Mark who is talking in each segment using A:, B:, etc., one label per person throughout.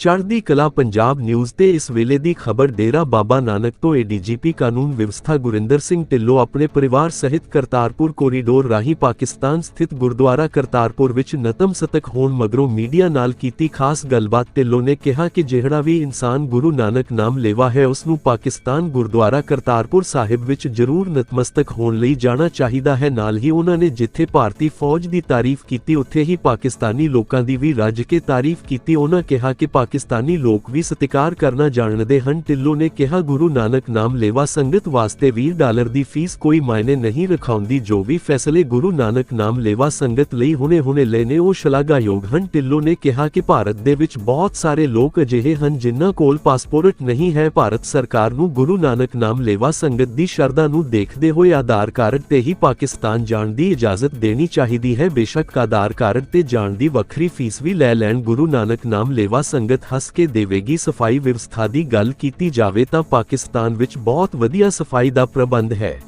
A: ਚੜ੍ਹਦੀ ਕਲਾ ਪੰਜਾਬ ਨਿਊਜ਼ ਤੇ ਇਸ ਵੇਲੇ ਦੀ ਖਬਰ ਡੇਰਾ ਬਾਬਾ ਨਾਨਕ ਤੋਂ ਏਡੀਜੀਪੀ ਕਾਨੂੰਨ ਵਿਵਸਥਾ ਗੁਰਿੰਦਰ ਸਿੰਘ ਢਿੱਲੋਂ ਆਪਣੇ ਪਰਿਵਾਰ ਸਹਿਤ ਕਰਤਾਰਪੁਰ ਕੋਰੀਡੋਰ ਰਾਹੀਂ ਪਾਕਿਸਤਾਨ ਸਥਿਤ ਗੁਰਦੁਆਰਾ ਕਰਤਾਰਪੁਰ ਵਿੱਚ ਨਤਮਸਤਕ ਹੋਣ ਮਗਰੋਂ ਮੀਡੀਆ ਨਾਲ ਕੀਤੀ ਖਾਸ ਗੱਲਬਾਤ, ਢਿੱਲੋਂ ਨੇ ਕਿਹਾ ਕਿ ਜਿਹੜਾ ਵੀ ਇਨਸਾਨ ਗੁਰੂ ਨਾਨਕ ਨਾਮ ਲੇਵਾ ਹੈ, ਉਸ ਨੂੰ ਪਾਕਿਸਤਾਨ ਗੁਰਦੁਆਰਾ ਕਰਤਾਰਪੁਰ ਸਾਹਿਬ ਵਿੱਚ ਜ਼ਰੂਰ ਨਤਮਸਤਕ ਹੋਣ ਲਈ ਜਾਣਾ ਚਾਹੀਦਾ ਹੈ। ਨਾਲ ਹੀ ਉਹਨਾਂ ਨੇ ਜਿੱਥੇ ਭਾਰਤੀ ਫੌਜ ਦੀ ਤਾਰੀਫ ਕੀਤੀ, ਉੱਥੇ ਹੀ ਪਾਕਿਸਤਾਨੀ ਲੋਕਾਂ ਦੀ ਵੀ ਰੱਜ ਕੇ ਤਾਰੀਫ ਕੀਤੀ। ਉਹਨਾਂ ਕਿਹਾ ਕਿ ਪਾਕਿਸਤਾਨੀ ਲੋਕ ਵੀ ਸਤਿਕਾਰ ਕਰਨਾ ਜਾਣਦੇ ਹਨ। ਢਿੱਲੋਂ ਨੇ ਕਿਹਾ, ਗੁਰੂ ਨਾਨਕ ਨਾਮ ਲੇਵਾ ਸੰਗਤ ਵਾਸਤੇ 20 ਡਾਲਰ ਦੀ ਫੀਸ ਕੋਈ ਮਾਇਨੇ ਨਹੀਂ ਰਖਾਉਂਦੀ। ਜੋ ਵੀ ਫੈਸਲੇ ਗੁਰੂ ਨਾਨਕ ਨਾਮ ਲੇਵਾ ਸੰਗਤ ਲਈ ਹੁਣੇ-ਹੁਣੇ ਲਏ ਉਹ ਸ਼ਲਾਘਾਯੋਗ ਹਨ। ਢਿੱਲੋਂ ਨੇ ਕਿਹਾ ਕਿ ਭਾਰਤ ਦੇ ਵਿੱਚ ਬਹੁਤ ਸਾਰੇ ਲੋਕ ਅਜਿਹੇ ਹਨ, ਜਿਨ੍ਹਾਂ ਕੋਲ ਪਾਸਪੋਰਟ ਨਹੀਂ ਹੈ। ਭਾਰਤ ਸਰਕਾਰ ਨੂੰ ਗੁਰੂ ਨਾਨਕ ਨਾਮ ਲੇਵਾ ਸੰਗਤ ਦੀ ਸ਼ਰਧਾ ਨੂੰ ਦੇਖਦੇ ਹੋਏ ਆਧਾਰ ਕਾਰਡ ਤੇ ਹੀ ਪਾਕਿਸਤਾਨ ਜਾਣ ਦੀ ਇਜਾਜ਼ਤ ਦੇਣੀ ਚਾਹੀਦੀ ਹੈ। ਬੇਸ਼ੱਕ ਆਧਾਰ ਕਾਰਡ ਤੇ ਜਾਣ ਦੀ ਵੱਖਰੀ ਫੀਸ ਵੀ ਲੈ ਲੈਣ ਗੁਰੂ ਨਾਨਕ ਨਾਮ ਲੇਵਾ ਸੰਗਤ ਹੱਸ ਕੇ ਦੇਵੇਗੀ। ਸਫ਼ਾਈ ਵਿਵਸਥਾ ਦੀ ਗੱਲ ਕੀਤੀ ਜਾਵੇ ਤਾਂ ਪਾਕਿਸਤਾਨ ਵਿੱਚ ਬਹੁਤ ਵਧੀਆ ਸਫ਼ਾਈ ਦਾ ਪ੍ਰਬੰਧ ਹੈ।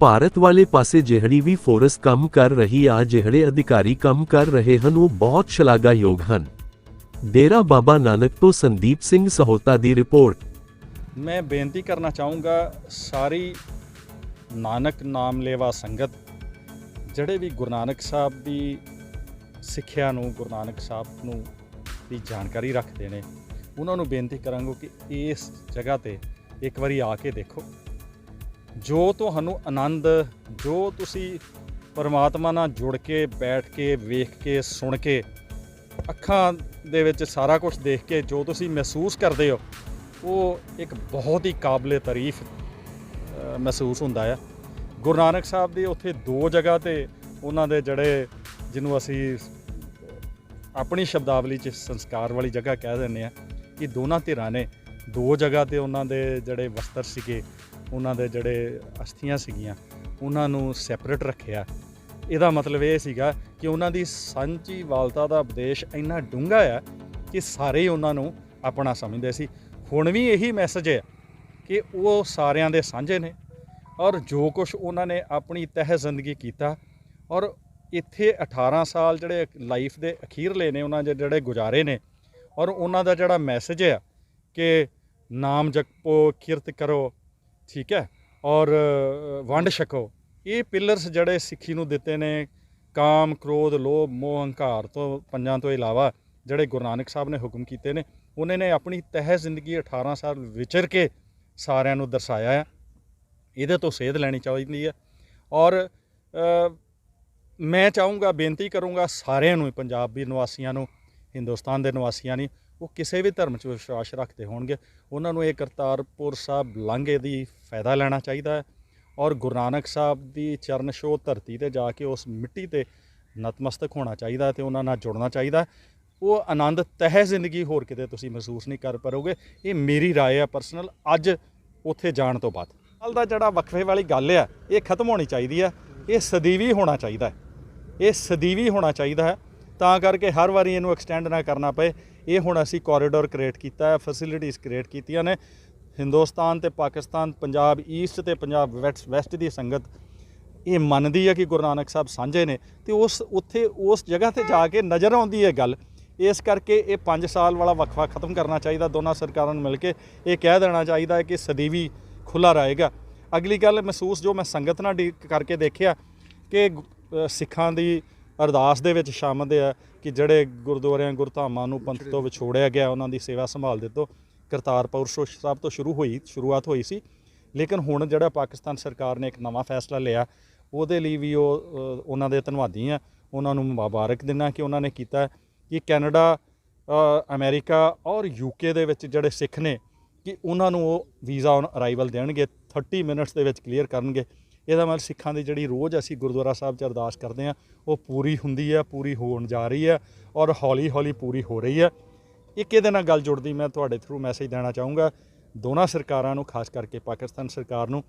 A: ਭਾਰਤ ਵਾਲੇ ਪਾਸੇ ਜਿਹੜੀ ਵੀ ਫੋਰਸ ਕੰਮ ਕਰ ਰਹੀ ਆ, ਜਿਹੜੇ ਅਧਿਕਾਰੀ ਕੰਮ ਕਰ ਰਹੇ ਹਨ, ਉਹ ਬਹੁਤ ਸ਼ਲਾਘਾਯੋਗ ਹਨ। ਡੇਰਾ ਬਾਬਾ ਨਾਨਕ ਤੋਂ ਸੰਦੀਪ ਸਿੰਘ ਸਹੋਤਾ ਦੀ ਰਿਪੋਰਟ।
B: ਮੈਂ ਬੇਨਤੀ ਕਰਨਾ ਚਾਹੂੰਗਾ, ਸਾਰੀ ਨਾਨਕ ਨਾਮ ਲੇਵਾ ਸੰਗਤ, ਜਿਹੜੇ ਵੀ ਗੁਰੂ ਨਾਨਕ ਸਾਹਿਬ ਦੀ ਸਿੱਖਿਆ ਨੂੰ, ਗੁਰੂ ਨਾਨਕ ਸਾਹਿਬ ਨੂੰ ਦੀ ਜਾਣਕਾਰੀ ਰੱਖਦੇ ਨੇ। ਉਹਨਾਂ ਨੂੰ ਬੇਨਤੀ ਕਰਾਂਗੇ ਕਿ ਇਸ ਜਗ੍ਹਾ ਤੇ ਇੱਕ ਵਾਰੀ ਆ ਕੇ ਦੇਖੋ। ਜੋ ਤੁਹਾਨੂੰ ਆਨੰਦ, ਜੋ ਤੁਸੀਂ ਪਰਮਾਤਮਾ ਨਾਲ ਜੁੜ ਕੇ, ਬੈਠ ਕੇ, ਵੇਖ ਕੇ, ਸੁਣ ਕੇ, ਅੱਖਾਂ ਦੇ ਵਿੱਚ ਸਾਰਾ ਕੁਝ ਦੇਖ ਕੇ ਜੋ ਤੁਸੀਂ ਮਹਿਸੂਸ ਕਰਦੇ ਹੋ, ਉਹ ਇੱਕ ਬਹੁਤ ਹੀ ਕਾਬਲੇ ਤਾਰੀਫ ਮਹਿਸੂਸ ਹੁੰਦਾ ਆ। ਗੁਰੂ ਨਾਨਕ ਸਾਹਿਬ ਦੇ ਉੱਥੇ ਦੋ ਜਗ੍ਹਾ ਤੇ ਉਹਨਾਂ ਦੇ ਜਿਹੜੇ ਜਿਹਨੂੰ ਅਸੀਂ ਆਪਣੀ ਸ਼ਬਦਾਵਲੀ ਚ ਸੰਸਕਾਰ ਵਾਲੀ ਜਗ੍ਹਾ ਕਹਿ ਦਿੰਦੇ ਆ ਕਿ ਦੋਨਾਂ ਧਿਰਾਂ ਨੇ ਦੋ ਜਗ੍ਹਾ ਤੇ ਉਹਨਾਂ ਦੇ ਜਿਹੜੇ ਵਸਤਰ ਸੀਗੇ, ਉਹਨਾਂ ਦੇ ਜਿਹੜੇ ਅਸਥੀਆਂ ਸੀਗੀਆਂ, ਉਹਨਾਂ ਨੂੰ ਸੈਪਰੇਟ ਰੱਖਿਆ। ਇਹਦਾ ਮਤਲਬ ਇਹ ਸੀਗਾ ਕਿ ਉਹਨਾਂ ਦੀ ਸਾਂਝੀ ਵਾਲਤਾ ਦਾ ਉਪਦੇਸ਼ ਇੰਨਾ ਡੂੰਘਾ ਆ ਕਿ ਸਾਰੇ ਹੀ ਉਹਨਾਂ ਨੂੰ ਆਪਣਾ ਸਮਝਦੇ ਸੀ। ਹੁਣ ਵੀ ਇਹੀ ਮੈਸੇਜ ਹੈ ਕਿ ਉਹ ਸਾਰਿਆਂ ਦੇ ਸਾਂਝੇ ਨੇ ਔਰ ਜੋ ਕੁਝ ਉਹਨਾਂ ਨੇ ਆਪਣੀ ਤਹਿ ਜ਼ਿੰਦਗੀ ਕੀਤਾ ਔਰ ਇੱਥੇ 18 ਸਾਲ ਜਿਹੜੇ ਲਾਈਫ ਦੇ ਅਖੀਰਲੇ ਨੇ, ਉਹਨਾਂ ਦੇ ਜਿਹੜੇ ਗੁਜ਼ਾਰੇ ਨੇ, ਔਰ ਉਹਨਾਂ ਦਾ ਜਿਹੜਾ ਮੈਸੇਜ ਹੈ ਕਿ ਨਾਮ ਜਪੋ, ਕਿਰਤ ਕਰੋ, ਠੀਕ ਹੈ, ਔਰ ਵੰਡ ਛਕੋ, ਇਹ ਪਿਲਰਸ ਜਿਹੜੇ ਸਿੱਖੀ ਨੂੰ ਦਿੱਤੇ ਨੇ, ਕਾਮ, ਕ੍ਰੋਧ, ਲੋਭ, ਮੋਹ, ਹੰਕਾਰ ਤੋਂ, ਪੰਜਾਂ ਤੋਂ ਇਲਾਵਾ ਜਿਹੜੇ ਗੁਰੂ ਨਾਨਕ ਸਾਹਿਬ ਨੇ ਹੁਕਮ ਕੀਤੇ ਨੇ, ਉਹਨਾਂ ਨੇ ਆਪਣੀ ਤਹਿ ਜ਼ਿੰਦਗੀ 18 ਸਾਲ ਵਿਚਰ ਕੇ ਸਾਰਿਆਂ ਨੂੰ ਦਰਸਾਇਆ ਹੈ ਇਹਦੇ ਤੋਂ ਸੇਧ ਲੈਣੀ ਚਾਹੀਦੀ ਹੈ ਔਰ ਮੈਂ ਚਾਹੂੰਗਾ ਬੇਨਤੀ ਕਰੂੰਗਾ ਸਾਰਿਆਂ ਨੂੰ ਪੰਜਾਬੀ ਨਿਵਾਸੀਆਂ ਨੂੰ ਹਿੰਦੁਸਤਾਨ ਦੇ ਨਿਵਾਸੀਆਂ ਨੂੰ ਉਹ ਕਿਸੇ ਵੀ ਧਰਮ 'ਚ ਵਿਸ਼ਵਾਸ ਰੱਖਦੇ ਹੋਣਗੇ ਉਹਨਾਂ ਨੂੰ ਇਹ ਕਰਤਾਰਪੁਰ ਸਾਹਿਬ ਲਾਂਘੇ ਦੀ ਫਾਇਦਾ ਲੈਣਾ ਚਾਹੀਦਾ ਹੈ ਔਰ ਗੁਰੂ ਨਾਨਕ ਸਾਹਿਬ ਦੀ ਚਰਨ ਛੋਹ ਧਰਤੀ ਤੇ ਜਾ ਕੇ ਉਸ ਮਿੱਟੀ ਤੇ ਨਤਮਸਤਕ ਹੋਣਾ ਚਾਹੀਦਾ ਤੇ ਉਹਨਾਂ ਨਾਲ ਜੁੜਨਾ ਚਾਹੀਦਾ ਉਹ ਆਨੰਦ ਤਹਿ ਜ਼ਿੰਦਗੀ ਹੋਰ ਕਿਤੇ ਤੁਸੀਂ ਮਹਿਸੂਸ ਨਹੀਂ ਕਰ ਪਾਓਗੇ ਇਹ ਮੇਰੀ رائے ਆ ਪਰਸਨਲ ਅੱਜ ਉੱਥੇ ਜਾਣ ਤੋਂ ਬਾਅਦ ਕੱਲ ਦਾ ਜਿਹੜਾ ਵਕਫੇ ਵਾਲੀ ਗੱਲ ਆ ਇਹ ਖਤਮ ਹੋਣੀ ਚਾਹੀਦੀ ਆ ਇਹ ਸਦੀਵੀ ਹੋਣਾ ਚਾਹੀਦਾ ਹੈ ਇਹ ਸਦੀਵੀ ਹੋਣਾ ਚਾਹੀਦਾ ਹੈ, ਤਾਂ ਕਰਕੇ ਹਰ ਵਾਰੀ ਇਹਨੂੰ ਐਕਸਟੈਂਡ ਨਾ ਕਰਨਾ ਪਏ। ਇਹ ਹੁਣ ਅਸੀਂ ਕੋਰੀਡੋਰ ਕ੍ਰੀਏਟ ਕੀਤਾ ਹੈ ਫੈਸਿਲਿਟੀਆਂ ਕ੍ਰੀਏਟ ਕੀਤੀਆਂ ਨੇ। ਹਿੰਦੁਸਤਾਨ ਤੇ ਪਾਕਿਸਤਾਨ, ਪੰਜਾਬ ਈਸਟ ਤੇ ਪੰਜਾਬ ਵੈਸਟ ਵੈਸਟ ਦੀ ਸੰਗਤ, ਇਹ ਮੰਨਦੀ ਹੈ ਕਿ ਗੁਰੂ ਨਾਨਕ ਸਾਹਿਬ ਸਾਂਝੇ ਨੇ। ਤੇ ਉਸ, ਉੱਥੇ ਉਸ ਜਗ੍ਹਾ ਤੇ ਜਾ ਕੇ ਨਜ਼ਰ ਆਉਂਦੀ ਹੈ ਗੱਲ। ਇਸ ਕਰਕੇ ਇਹ 5 ਸਾਲ ਵਾਲਾ ਵਕਫਾ ਖਤਮ ਕਰਨਾ ਚਾਹੀਦਾ, ਦੋਨਾਂ ਸਰਕਾਰਾਂ ਨੂੰ ਮਿਲ ਕੇ ਇਹ ਕਹਿ ਦੇਣਾ ਚਾਹੀਦਾ ਹੈ ਕਿ ਸਦੀਵੀ ਖੁੱਲਾ ਰਹੇਗਾ। ਅਗਲੀ ਗੱਲ ਮਹਿਸੂਸ ਜੋ ਮੈਂ ਸੰਗਤ ਨਾਲ ਡੀ ਕਰਕੇ ਦੇਖਿਆ ਕਿ ਸਿੱਖਾਂ ਦੀ ਅਰਦਾਸ ਦੇ ਵਿੱਚ ਸ਼ਾਮਲ ਹੈ ਕਿ ਜਿਹੜੇ ਗੁਰਦੁਆਰਿਆਂ ਗੁਰਧਾਮਾਂ ਨੂੰ ਪੰਥ ਤੋਂ ਵਿਛੋੜਿਆ ਗਿਆ ਉਹਨਾਂ ਦੀ ਸੇਵਾ ਸੰਭਾਲ ਦਿੱਤੋ ਕਰਤਾਰਪੁਰ ਸ਼ੋ- ਸਾਹਿਬ ਤੋਂ ਸ਼ੁਰੂ ਹੋਈ ਸ਼ੁਰੂਆਤ ਹੋਈ ਸੀ। ਲੇਕਿਨ ਹੁਣ ਜਿਹੜਾ ਪਾਕਿਸਤਾਨ ਸਰਕਾਰ ਨੇ ਇੱਕ ਨਵਾਂ ਫੈਸਲਾ ਲਿਆ ਉਹਦੇ ਲਈ ਵੀ ਉਹ ਉਹਨਾਂ ਦੇ ਧੰਨਵਾਦੀ ਆ ਉਹਨਾਂ ਨੂੰ ਮੁਬਾਰਕ ਦਿੰਦਾ ਕਿ ਉਹਨਾਂ ਨੇ ਕੀਤਾ ਕਿ ਕੈਨੇਡਾ ਅ, ਅਮਰੀਕਾ ਔਰ ਯੂਕੇ ਦੇ ਵਿੱਚ ਜਿਹੜੇ ਸਿੱਖ ਨੇ ਕਿ ਉਹਨਾਂ ਨੂੰ ਉਹ ਵੀਜ਼ਾ ਔਨ ਅਰਾਈਵਲ ਦੇਣਗੇ 30 ਮਿੰਟਸ ਦੇ ਵਿੱਚ ਕਲੀਅਰ ਕਰਨਗੇ। ਇਹਦਾ ਮਤਲਬ ਸਿੱਖਾਂ ਦੀ ਜਿਹੜੀ ਰੋਜ਼ ਅਸੀਂ ਗੁਰਦੁਆਰਾ ਸਾਹਿਬ 'ਚ ਅਰਦਾਸ ਕਰਦੇ ਆ ਉਹ ਪੂਰੀ ਹੁੰਦੀ ਹੈ ਪੂਰੀ ਹੋਣ ਜਾ ਰਹੀ ਹੈ ਔਰ ਹੌਲੀ ਹੌਲੀ ਪੂਰੀ ਹੋ ਰਹੀ ਹੈ। ਇੱਕ ਇਹਦੇ ਨਾਲ ਗੱਲ ਜੁੜਦੀ ਮੈਂ ਤੁਹਾਡੇ ਥਰੂ ਮੈਸੇਜ ਦੇਣਾ ਚਾਹੂੰਗਾ। ਦੋਨਾਂ ਸਰਕਾਰਾਂ ਨੂੰ ਖਾਸ ਕਰਕੇ ਪਾਕਿਸਤਾਨ ਸਰਕਾਰ ਨੂੰ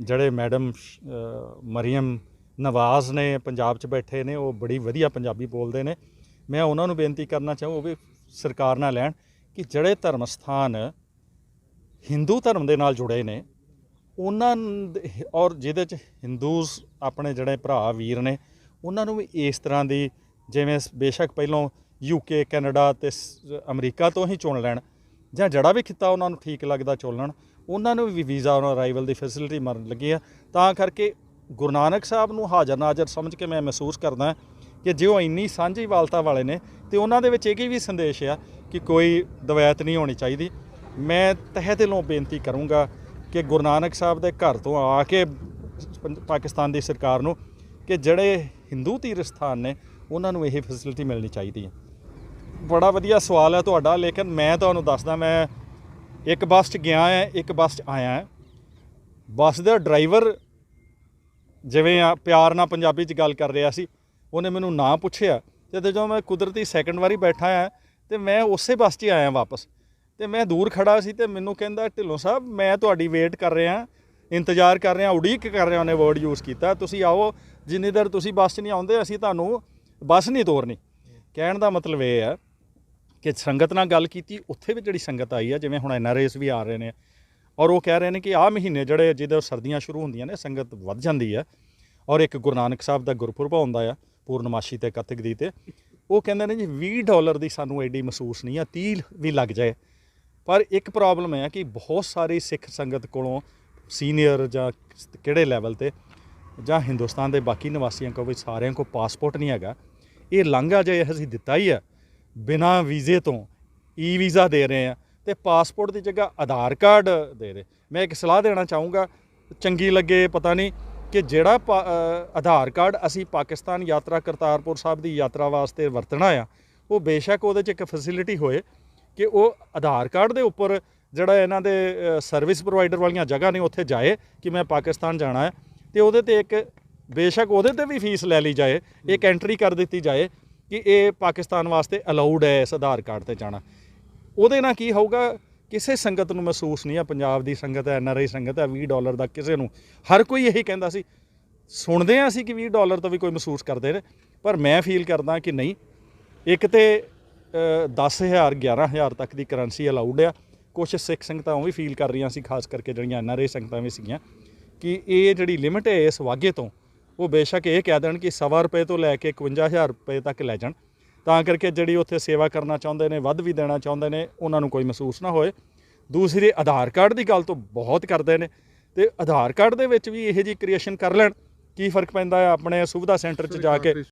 B: ਜਿਹੜੇ ਮੈਡਮ ਅ, ਮਰੀਮ ਨਵਾਜ਼ ਨੇ ਪੰਜਾਬ 'ਚ ਬੈਠੇ ਨੇ ਉਹ ਬੜੀ ਵਧੀਆ ਪੰਜਾਬੀ ਬੋਲਦੇ ਨੇ। ਮੈਂ ਉਹਨਾਂ ਨੂੰ ਬੇਨਤੀ ਕਰਨਾ ਚਾਹੂੰ ਉਹ ਵੀ ਸਰਕਾਰ ਨਾਲ ਲੈਣ ਕਿ ਜਿਹੜੇ ਧਰਮ ਸਥਾਨ ਹਿੰਦੂ ਧਰਮ ਦੇ ਨਾਲ ਜੁੜੇ ਨੇ ਉਹਨਾਂ ਦੇ- ਔਰ ਜਿਹਦੇ 'ਚ ਹਿੰਦੂਸ ਆਪਣੇ ਜਿਹੜੇ ਭਰਾ ਵੀਰ ਨੇ, ਉਹਨਾਂ ਨੂੰ ਵੀ ਇਸ ਤਰ੍ਹਾਂ ਦੀ ਜਿਵੇਂ ਸ- ਬੇਸ਼ੱਕ ਪਹਿਲਾਂ ਯੂਕੇ ਕੈਨੇਡਾ ਤੇ ਸ- ਅਮਰੀਕਾ ਤੋਂ ਹੀ ਚੁਣ ਲੈਣ ਜਾਂ ਜਿਹੜਾ ਵੀ ਖਿੱਤਾ ਉਹਨਾਂ ਨੂੰ ਠੀਕ ਲੱਗਦਾ ਚੁਣਨ, ਉਹਨਾਂ ਨੂੰ ਵੀ ਵੀਜ਼ਾ ਔਨ ਅਰਾਈਵਲ ਦੀ ਫੈਸਿਲਿਟੀ ਮਰਨ ਲੱਗੀ ਆ। ਤਾਂ ਕਰਕੇ ਗੁਰੂ ਨਾਨਕ ਸਾਹਿਬ ਨੂੰ ਹਾਜ਼ਰ ਨਾਜ਼ਰ ਸਮਝ ਕੇ ਮੈਂ ਮਹਿਸੂਸ ਕਰਦਾ ਕਿ ਜੇ ਉਹ ਇੰਨੀ ਸਾਂਝੀ ਵਾਲਤਾ ਵਾਲੇ ਨੇ, ਤੇ ਉਹਨਾਂ ਦੇ ਵਿੱਚ ਇਹ ਕੀ ਵੀ ਸੰਦੇਸ਼ ਆ ਕਿ ਕੋਈ ਦਵੈਤ ਨਹੀਂ ਹੋਣੀ ਚਾਹੀਦੀ। ਮੈਂ ਤਹਿ ਦਿਲੋਂ ਬੇਨਤੀ ਕਰੂੰਗਾ ਕਿ ਗੁਰੂ ਨਾਨਕ ਸਾਹਿਬ ਦੇ ਘਰ ਤੋਂ ਆ ਕੇ ਪੰਜ- ਪਾਕਿਸਤਾਨ ਦੀ ਸਰਕਾਰ ਨੂੰ ਕਿ ਜਿਹੜੇ ਹਿੰਦੂ ਤੀਰਥ ਸਥਾਨ ਨੇ, ਉਹਨਾਂ ਨੂੰ ਇਹ ਫੈਸਿਲਿਟੀ ਮਿਲਣੀ ਚਾਹੀਦੀ ਹੈ। ਬੜਾ ਵਧੀਆ ਸਵਾਲ ਹੈ ਤੁਹਾਡਾ, ਲੇਕਿਨ ਮੈਂ ਤੁਹਾਨੂੰ ਦੱਸਦਾ, ਮੈਂ ਇੱਕ ਬੱਸ 'ਚ ਗਿਆ ਹਾਂ, ਇੱਕ ਬੱਸ 'ਚ ਆਇਆ ਹਾਂ। ਬੱਸ ਦਾ ਡਰਾਈਵਰ ਜਿਵੇਂ ਆ, ਪਿਆਰ ਨਾਲ ਪੰਜਾਬੀ 'ਚ ਗੱਲ ਕਰ ਰਿਹਾ ਸੀ, ਉਹਨੇ ਮੈਨੂੰ ਨਾਂ ਪੁੱਛਿਆ। ਤੇ ਜਦੋਂ ਮੈਂ ਕੁਦਰਤੀ ਸੈਕੰਡ ਵਾਰੀ ਬੈਠਾ ਆ ਤੇ ਮੈਂ ਉਸੇ ਬੱਸ 'ਚ ਹੀ ਆਇਆ ਵਾਪਸ। ਤੇ ਮੈਂ ਦੂਰ ਖੜਾ ਸੀ ਤੇ ਮੈਨੂੰ ਕਹਿੰਦਾ, ਢਿੱਲੋਂ ਸਾਹਿਬ, ਮੈਂ ਤੁਹਾਡੀ ਵੇਟ ਕਰ ਰਿਹਾ, ਇੰਤਜ਼ਾਰ ਕਰ ਰਿਹਾ, ਉਡੀਕ ਕਰ ਰਿਹਾ ਉਹਨੇ ਵਰਡ ਯੂਜ਼ ਕੀਤਾ। ਤੁਸੀਂ ਆਓ, ਜਿੰਨੀ ਦੇਰ ਤੁਸੀਂ ਬੱਸ 'ਚ ਨਹੀਂ ਆਉਂਦੇ, ਅਸੀਂ ਤੁਹਾਨੂੰ ਬੱਸ ਨਹੀਂ ਤੋਰਨੀ। ਕਹਿਣ ਦਾ ਮਤਲਬ ਇਹ ਹੈ ਕਿ ਸੰਗਤ ਨਾਲ ਗੱਲ ਕੀਤੀ, ਉੱਥੇ ਵੀ ਜਿਹੜੀ ਸੰਗਤ ਆਈ ਹੈ ਜਿਵੇਂ ਹੁਣ ਐਨਆਰਆਈਸ ਵੀ ਆ ਰਹੇ ਨੇ, ਔਰ ਉਹ ਕਹਿ ਰਹੇ ਨੇ ਕਿ ਆਹ ਮਹੀਨੇ ਜਿਹੜੇ ਜਦੋਂ ਸਰਦੀਆਂ ਸ਼ੁਰੂ ਹੁੰਦੀਆਂ ਨੇ, ਸੰਗਤ ਵੱਧ ਜਾਂਦੀ ਹੈ ਔਰ ਇੱਕ ਗੁਰੂ ਨਾਨਕ ਸਾਹਿਬ ਦਾ ਗੁਰਪੁਰਬ ਆਉਂਦਾ ਆ, ਪੂਰਨਮਾਸ਼ੀ ਤੇ ਕੱਤਕ ਦੀ ਤੇ। ਉਹ ਕਹਿੰਦੇ ਨੇ ਜੀ 20 ਡਾਲਰ ਦੀ ਸਾਨੂੰ ਐਡੀ ਮਹਿਸੂਸ ਨਹੀਂ ਆ 30 ਵੀ ਲੱਗ ਜਾਏ। ਪਰ ਇੱਕ ਪ੍ਰੋਬਲਮ ਹੈ ਕਿ ਬਹੁਤ ਸਾਰੀ ਸਿੱਖ ਸੰਗਤ ਕੋਲੋਂ ਸੀਨੀਅਰ ਜਾਂ ਕਿਹੜੇ ਲੈਵਲ ਤੇ ਜਾਂ ਹਿੰਦੁਸਤਾਨ ਦੇ ਬਾਕੀ ਨਿਵਾਸੀਆਂ ਕੋਲ ਵੀ ਸਾਰਿਆਂ ਕੋਲ ਪਾਸਪੋਰਟ ਨਹੀਂ ਹੈਗਾ। ਇਹ ਲਾਂਘਾ ਜੇ ਅਸੀਂ ਦਿੱਤਾ ਹੀ ਆ। ਬਿਨਾ ਵੀਜ਼ੇ ਤੋਂ ਈ ਵੀਜ਼ਾ ਦੇ ਰਹੇ ਆ ਤੇ ਪਾਸਪੋਰਟ ਦੀ ਜਗ੍ਹਾ ਆਧਾਰ ਕਾਰਡ ਦੇ ਰਹੇ। ਮੈਂ ਇੱਕ ਸਲਾਹ ਦੇਣਾ ਚਾਹੂੰਗਾ, ਚੰਗੀ ਲੱਗੇ ਪਤਾ ਨਹੀਂ ਕਿ ਜਿਹੜਾ ਪਾ- ਆਧਾਰ ਕਾਰਡ ਅਸੀਂ ਪਾਕਿਸਤਾਨ ਯਾਤਰਾ ਕਰਤਾਰਪੁਰ ਸਾਹਿਬ ਦੀ ਯਾਤਰਾ ਵਾਸਤੇ ਵਰਤਣਾ ਆ, ਉਹ ਬੇਸ਼ੱਕ ਉਹਦੇ 'ਚ ਇੱਕ ਫੈਸਿਲਿਟੀ ਹੋਏ ਕਿ ਉਹ ਆਧਾਰ ਕਾਰਡ ਦੇ ਉੱਪਰ ਜਿਹੜਾ ਇਹਨਾਂ ਦੇ ਸਰਵਿਸ ਪ੍ਰੋਵਾਈਡਰ ਵਾਲੀਆਂ ਜਗ੍ਹਾ ਨੇ, ਉੱਥੇ ਜਾਏ ਕਿ ਮੈਂ ਪਾਕਿਸਤਾਨ ਜਾਣਾ ਹੈ। ਤੇ ਉਹਦੇ ਤੇ ਇੱਕ ਬੇਸ਼ੱਕ ਉਹਦੇ ਤੇ ਵੀ ਫੀਸ ਲੈ ਲਈ ਜਾਏ, ਇੱਕ ਐਂਟਰੀ ਕਰ ਦਿੱਤੀ ਜਾਏ ਕਿ ਇਹ ਪਾਕਿਸਤਾਨ ਵਾਸਤੇ ਅਲਾਉਡ ਹੈ ਇਸ ਆਧਾਰ ਕਾਰਡ ਤੇ ਜਾਣਾ। ਉਹਦੇ ਨਾਲ ਕੀ ਹੋਊਗਾ, ਕਿਸੇ ਸੰਗਤ ਨੂੰ ਮਹਿਸੂਸ ਨਹੀਂ ਆ, ਪੰਜਾਬ ਦੀ ਸੰਗਤ ਹੈ ਐਨਆਰਆਈ ਸੰਗਤ ਹੈ 20 ਡਾਲਰ ਦਾ ਕਿਸੇ ਨੂੰ। ਹਰ ਕੋਈ ਇਹੀ ਕਹਿੰਦਾ ਸੀ, ਸੁਣਦੇ ਆ ਅਸੀਂ ਕਿ 20 ਡਾਲਰ ਤੋਂ ਵੀ ਕੋਈ ਮਹਿਸੂਸ ਕਰਦੇ ਨੇ, ਪਰ ਮੈਂ ਫੀਲ ਕਰਦਾ ਕਿ ਨਹੀਂ, ਇੱਕ ਤੇ 10000 11000 ਤੱਕ ਦੀ ਕਰੰਸੀ ਅਲਾਉਡ ਆ। ਕੁਝ ਸਿੱਖ ਸੰਗਤਾਂ ਉਹ ਵੀ ਫੀਲ ਕਰ ਰਹੀਆਂ ਸੀ, ਖਾਸ ਕਰਕੇ ਜਿਹੜੀਆਂ ਐਨਆਰਆਈ ਸੰਗਤਾਂ ਵੀ ਸੀਗੀਆਂ, ਕਿ ਇਹ ਜਿਹੜੀ ਲਿਮਿਟ ਹੈ ਇਸ ਵਾਗੇ ਤੋਂ, ਉਹ ਬੇਸ਼ੱਕ ਇਹ ਕਹਿ ਦੇਣ ਕਿ ਸਵਾ ਰੁਪਏ ਤੋਂ ਲੈ ਕੇ 51000 ਰੁਪਏ ਤੱਕ ਲੈ ਜਾਣ। ਤਾਂ ਕਰਕੇ ਜਿਹੜੀ ਉੱਥੇ ਸੇਵਾ ਕਰਨਾ ਚਾਹੁੰਦੇ ਨੇ, ਵੱਧ ਵੀ ਦੇਣਾ ਚਾਹੁੰਦੇ ਨੇ, ਉਹਨਾਂ ਨੂੰ ਕੋਈ ਮਹਿਸੂਸ ਨਾ ਹੋਏ। ਦੂਸਰੀ, ਆਧਾਰ ਕਾਰਡ ਦੀ ਗੱਲ ਤੋਂ ਬਹੁਤ ਕਰਦੇ ਨੇ, ਤੇ ਆਧਾਰ ਕਾਰਡ ਦੇ ਵਿੱਚ ਵੀ ਇਹੋ ਜੀ ਕ੍ਰੀਏਸ਼ਨ ਕਰ ਲੈਣ। ਕੀ ਫ਼ਰਕ ਪੈਂਦਾ ਹੈ ਆਪਣੇ ਸੁਵਿਧਾ ਸੈਂਟਰ 'ਚ ਜਾ ਕੇ?